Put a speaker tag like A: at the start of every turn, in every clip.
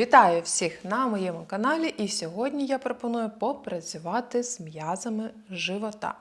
A: Вітаю всіх на моєму каналі, і сьогодні я пропоную попрацювати з м'язами живота.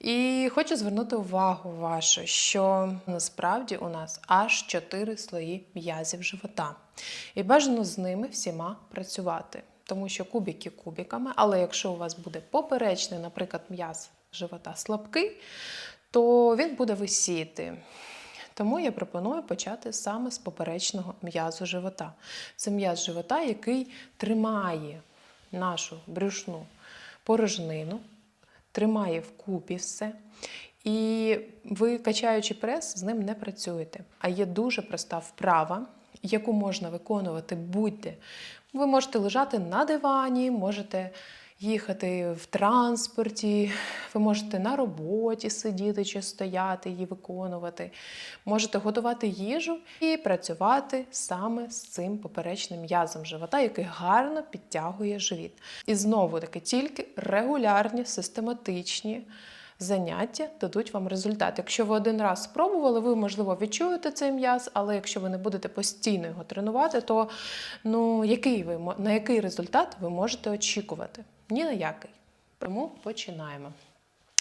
A: І хочу звернути увагу вашу, що насправді у нас аж 4 слої м'язів живота. І бажано з ними всіма працювати, тому що кубики кубиками, але якщо у вас буде поперечний, наприклад, м'яз живота слабкий, то він буде висіти. Тому я пропоную почати саме з поперечного м'язу живота. Це м'яз живота, який тримає нашу брюшну порожнину, тримає вкупі все. І ви, качаючи прес, з ним не працюєте. А є дуже проста вправа, яку можна виконувати будь-де. Ви можете лежати на дивані, можете їхати в транспорті, ви можете на роботі сидіти чи стояти, її виконувати. Можете готувати їжу і працювати саме з цим поперечним м'язом живота, який гарно підтягує живіт. І знову таки тільки регулярні, систематичні. Заняття дадуть вам результат. Якщо ви один раз спробували, ви, можливо, відчуєте цей м'яз, але якщо ви не будете постійно його тренувати, то ну, який ви, на який результат ви можете очікувати? Ні на який. Тому починаємо.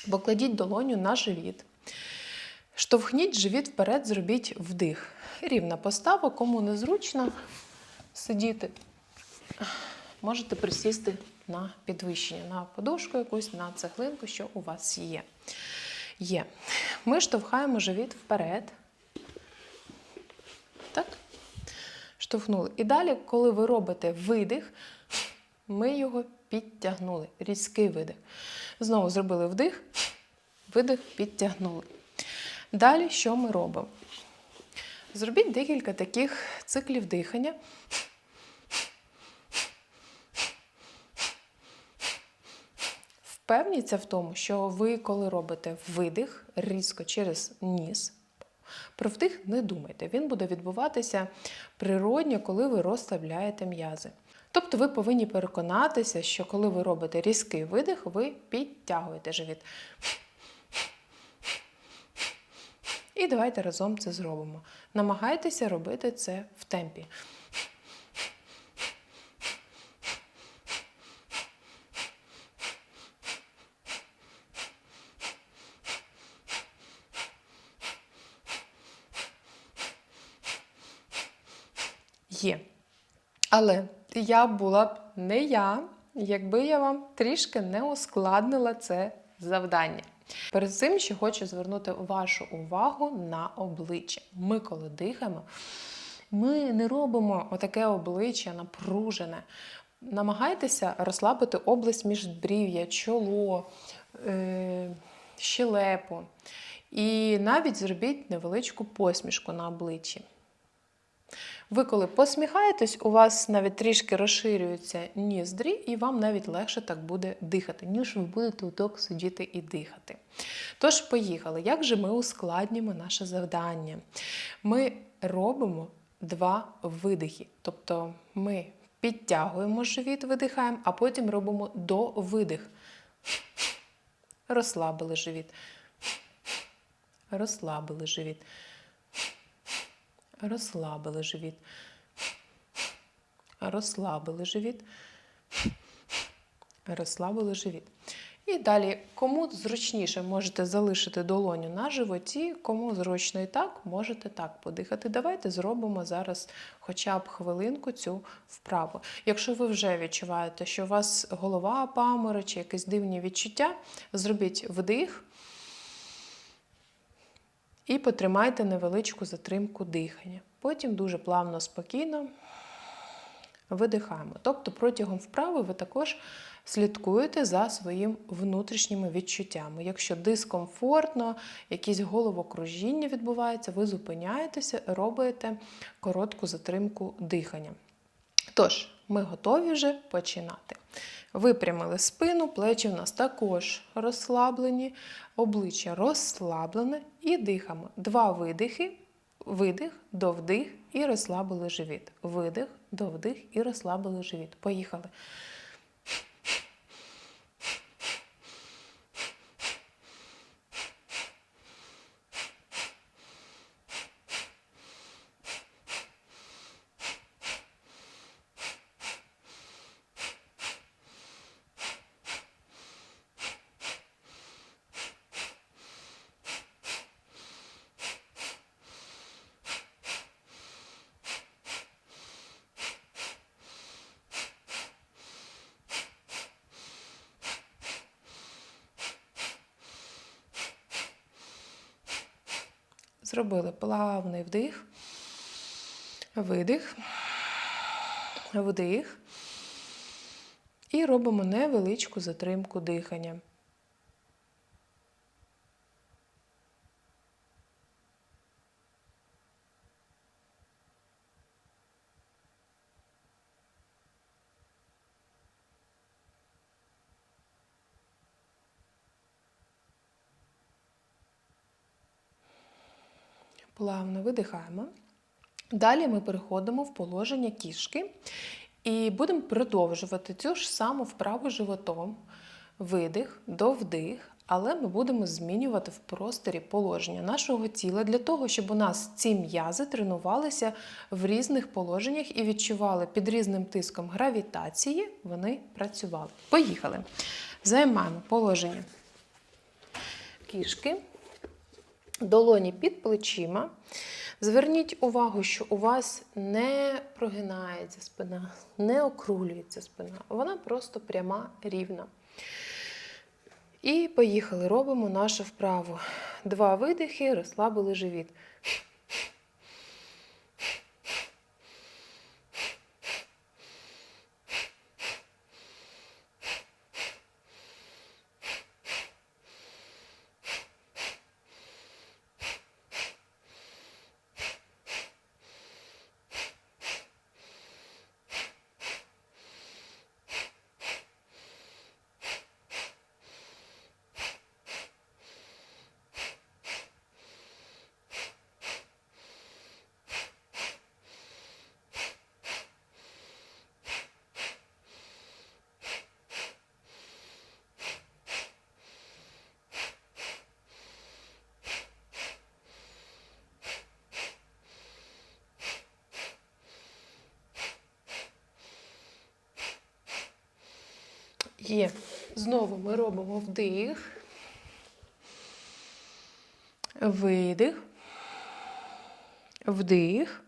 A: Покладіть долоню на живіт. Штовхніть живіт вперед, зробіть вдих. Рівна постава, кому незручно сидіти, можете присісти на підвищення, на подушку якусь, на цеглинку, що у вас є. Є. Ми штовхаємо живіт вперед. Так? Штовхнули. І далі, коли ви робите видих, ми його підтягнули. Різкий видих. Знову зробили вдих, видих, підтягнули. Далі що ми робимо? Зробіть декілька таких циклів дихання. Впевніться в тому, що ви, коли робите видих різко через ніс, про вдих не думайте. Він буде відбуватися природньо, коли ви розслабляєте м'язи. Тобто ви повинні переконатися, що коли ви робите різкий видих, ви підтягуєте живіт. І давайте разом це зробимо. Намагайтеся робити це в темпі. Є. Але я була б не я, якби я вам трішки не ускладнила це завдання. Перед цим ще хочу звернути вашу увагу на обличчя. Ми, коли дихаємо, ми не робимо отаке обличчя напружене. Намагайтеся розслабити область міжбрів'я, чоло, е- щелепу. І навіть зробіть невеличку посмішку на обличчі. Ви, коли посміхаєтесь, у вас навіть трішки розширюються ніздрі, і вам навіть легше так буде дихати, ніж ви будете отак сидіти і дихати. Тож, поїхали. Як же ми ускладнюємо наше завдання? Ми робимо два видихи. Тобто ми підтягуємо живіт, видихаємо, а потім робимо довидих. Розслабили живіт. Розслабили живіт. Розслабили живіт. Розслабили живіт. Розслабили живіт. І далі, кому зручніше, можете залишити долоню на животі, кому зручно і так, можете так подихати. Давайте зробимо зараз хоча б хвилинку цю вправу. Якщо ви вже відчуваєте, що у вас голова паморочить, якісь дивні відчуття, зробіть вдих. І потримайте невеличку затримку дихання. Потім дуже плавно, спокійно видихаємо. Тобто протягом вправи ви також слідкуєте за своїм внутрішніми відчуттями. Якщо дискомфортно, якісь головокружіння відбувається, ви зупиняєтеся, робите коротку затримку дихання. Тож, ми готові вже починати. Випрямили спину, плечі в нас також розслаблені, обличчя розслаблене і дихаємо. Два видихи, видих, довдих і розслабили живіт. Видих, довдих і розслабили живіт. Поїхали. Зробили плавний вдих, видих, вдих. І робимо невеличку затримку дихання. Плавно видихаємо. Далі ми переходимо в положення кішки і будемо продовжувати цю ж саму вправу животом. Видих до вдих, але ми будемо змінювати в просторі положення нашого тіла для того, щоб у нас ці м'язи тренувалися в різних положеннях і відчували під різним тиском гравітації, вони працювали. Поїхали. Займаємо положення кішки долоні під плечима. Зверніть увагу, що у вас не прогинається спина, не окрулюється спина. Вона просто пряма, рівна. І поїхали. Робимо нашу вправу. Два видихи, розслабили живіт. Є. Знову ми робимо вдих, видих, вдих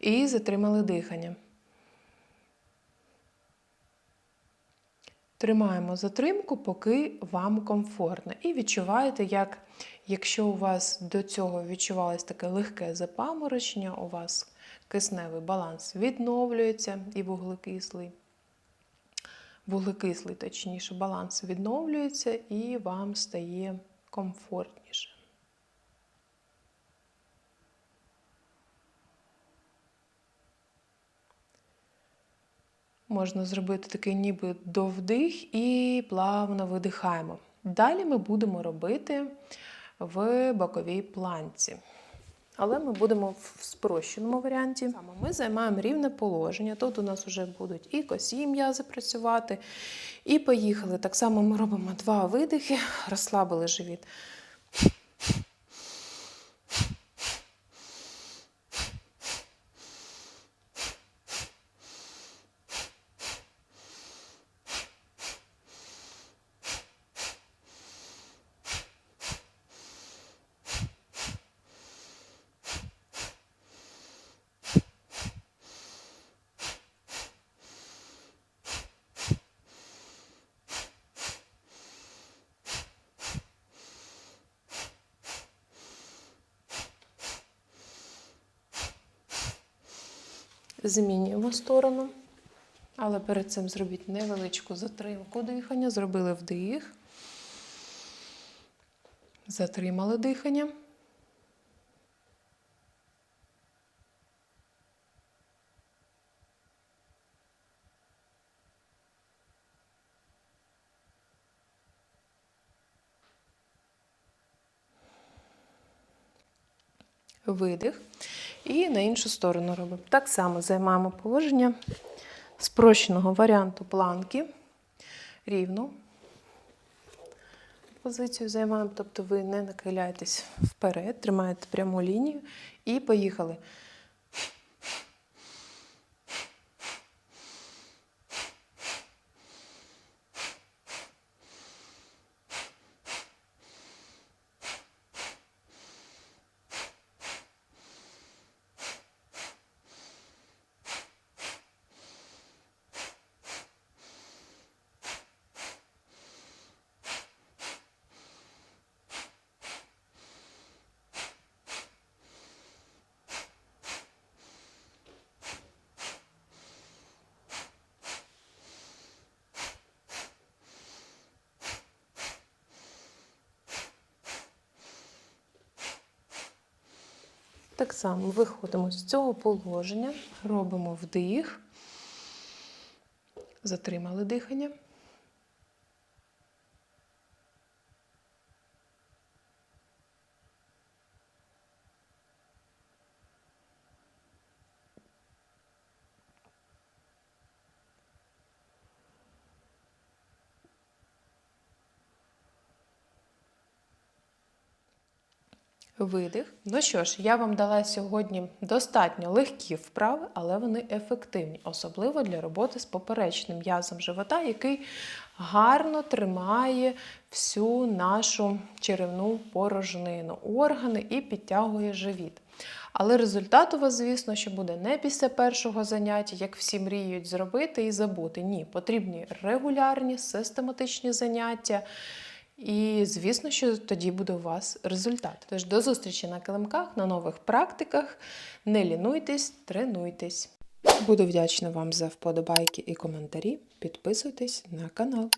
A: і затримали дихання. Тримаємо затримку, поки вам комфортно. І відчуваєте, як якщо у вас до цього відчувалось таке легке запаморочення, у вас кисневий баланс відновлюється і вуглекислий вуглекислий, точніше, баланс відновлюється і вам стає комфортніше. Можна зробити такий ніби довдих і плавно видихаємо. Далі ми будемо робити в боковій планці. Але ми будемо в спрощеному варіанті. Ми займаємо рівне положення. Тут у нас вже будуть і косі м'язи працювати. І поїхали. Так само ми робимо два видихи, розслабили живіт. Змінюємо сторону. Але перед цим зробіть невеличку затримку дихання. Зробили вдих. Затримали дихання. Видих. І на іншу сторону робимо. Так само займаємо положення спрощеного варіанту планки. Рівну позицію займаємо, тобто ви не нахиляєтесь вперед, тримаєте пряму лінію і поїхали. Так само виходимо з цього положення, робимо вдих, затримали дихання. Видих. Ну що ж, я вам дала сьогодні достатньо легкі вправи, але вони ефективні, особливо для роботи з поперечним м'язом живота, який гарно тримає всю нашу черевну порожнину, органи і підтягує живіт. Але результат у вас, звісно, що буде не після першого заняття, як всі мріють зробити і забути. Ні, потрібні регулярні, систематичні заняття. І звісно, що тоді буде у вас результат. Тож до зустрічі на килимках, на нових практиках. Не лінуйтесь, тренуйтесь. Буду вдячна вам за вподобайки і коментарі. Підписуйтесь на канал.